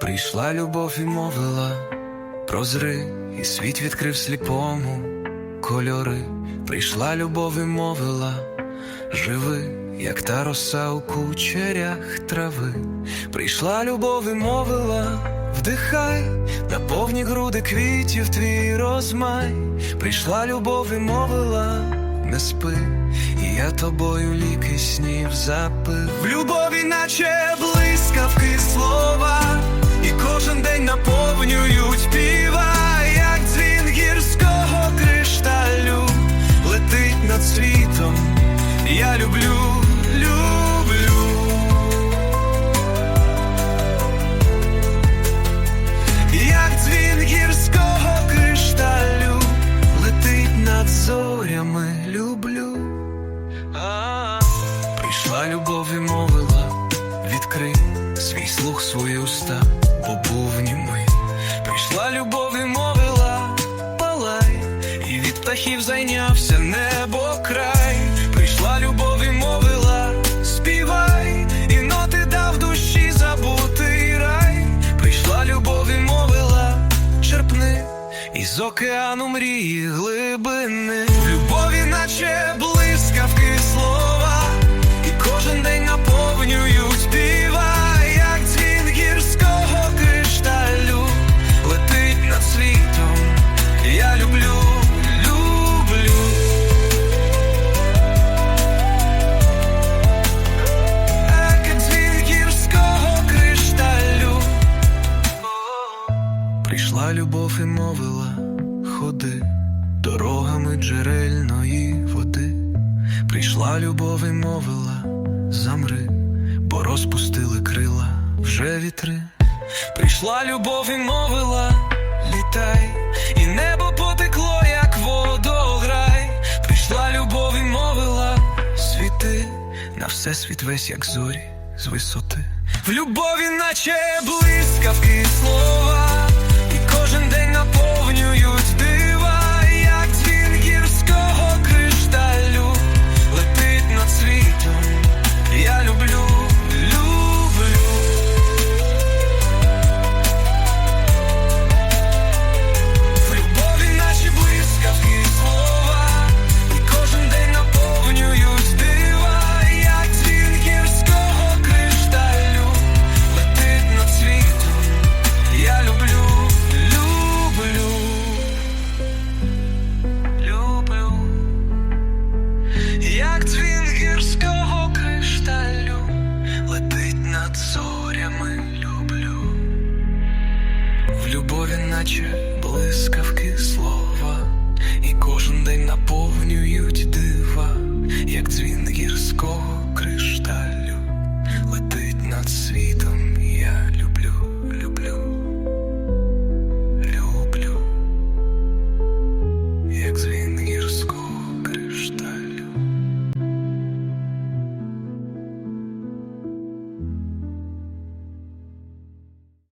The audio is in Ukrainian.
Прийшла любов і мовила, прозри, і світ відкрив сліпому кольори. Прийшла любов і мовила, живи, як та роса у кучерях трави. Прийшла любов і мовила, вдихай, наповні груди квітів твій розмай. Прийшла любов і мовила, не спи, і я тобою ліки снів запив. В любові, наче блискавки свої уста, бо був німий. Прийшла любов і мовила, палай, і від птахів зайнявся небо край. Прийшла любов і мовила, співай, і ноти дав душі забутий рай. Прийшла любов і мовила, черпни із океану мрії глибини. В любові, наче блискавки слова, Прийшла любов і мовила, ходи дорогами джерельної води. Прийшла любов і мовила, замри, бо розпустили крила вже вітри. Прийшла любов і мовила, літай, і небо потекло, як водограй. Прийшла любов і мовила, світи, на все світ весь, як зорі з висоти. В любові, наче блискавки слова, наче блискавки слова, і кожен день наповнюють дива, як дзвіни.